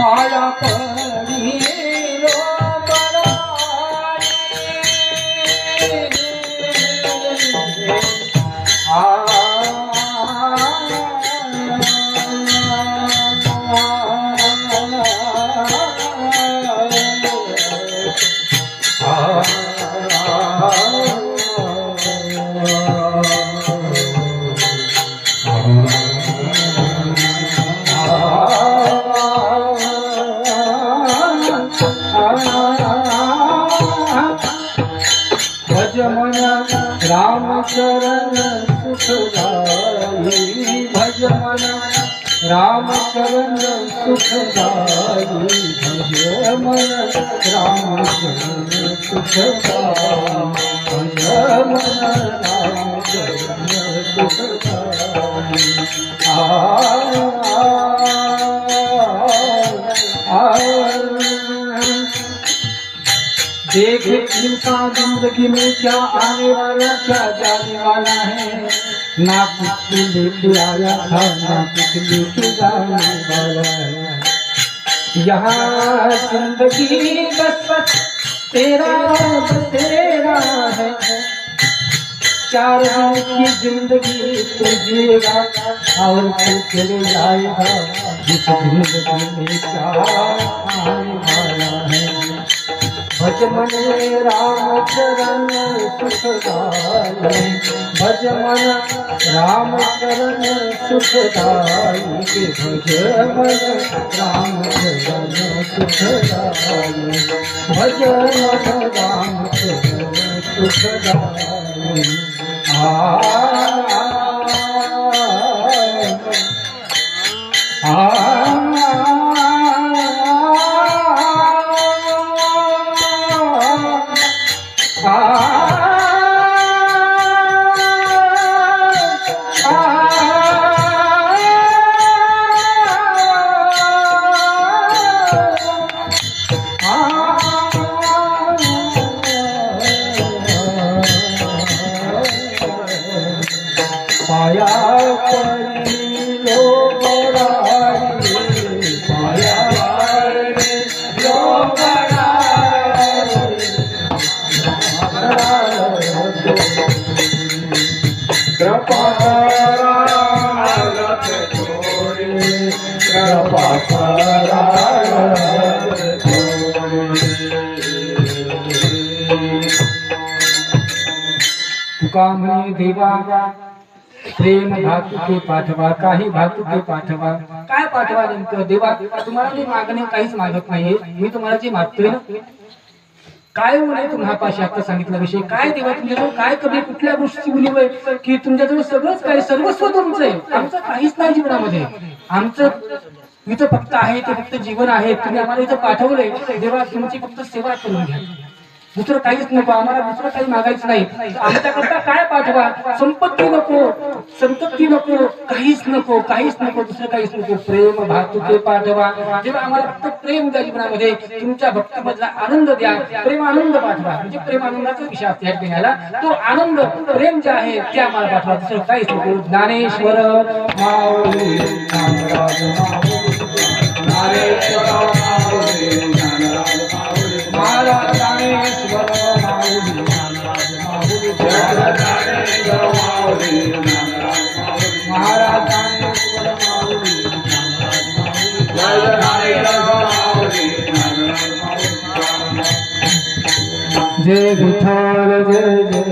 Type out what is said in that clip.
Oh ह भज मन राम चरण सुखदाई भज मन राम चरण सुखदाई भज मन राम चरण सुखदाई भज मन राम चरण सुखदाई आ देखे इंसान जिंदगी में क्या आने वाला क्या जाने वाला है। ना कुछ लेके आया था ना कुछ लेके जाने वाला है। यहाँ जिंदगी बस बस तेरा बस तेरा है। चार की जिंदगी तो जिएगा और तू चले जाएगा इस जिंदगी में क्या आने वाला है। भज मन राम सुखदाई भज मन राम चरण सुखदाई भज मन राम सुखदाई भज मन राम चरण आ पाया पडिलो बराई पाया कृपा कृपा तुका म्हणे देवा प्रेम भातुके पाठवा काही भातुके पाठवा. काय पाठवा नेमकं? देवा तुम्हाला मी मागणे काहीच मागत नाहीये. मी तुम्हाला जे मागतोय ना काय उणे तुम्हा पाशी आता सांगितला विषय. काय देवा तुमच्याजवळ? काय कमी? कुठल्या गोष्टीची उणीव आहे की तुमच्याजवळ सगळंच काय सर्वस्व तुमचं आहे. आमचं काहीच नाही जीवनामध्ये. आमचं इथं फक्त आहे ते फक्त जीवन आहे. तुम्ही आम्हाला इथं पाठवलंय. देवा तुमची फक्त सेवा करून घ्या. दुसरं काहीच नको आम्हाला दुसरं काही मागायचं नाही. आमच्याकरता काय पाठवा? संपत्ती नको संपत्ती नको काहीच नको काहीच नको दुसरं काहीच नको. प्रेम भातुके पाठवा. जेव्हा आम्हाला फक्त प्रेम द्या जीवनामध्ये तुमच्या भक्तीमधला आनंद द्या. प्रेम आनंद पाठवा. म्हणजे प्रेम आनंदाचा विषय असतो या ठिकाणी तो आनंद प्रेम जे आहे ते आम्हाला पाठवा. दुसरं काहीच नको. ज्ञानेश्वर माऊली ज्ञानेश्वर जय विठ्ठल जय जय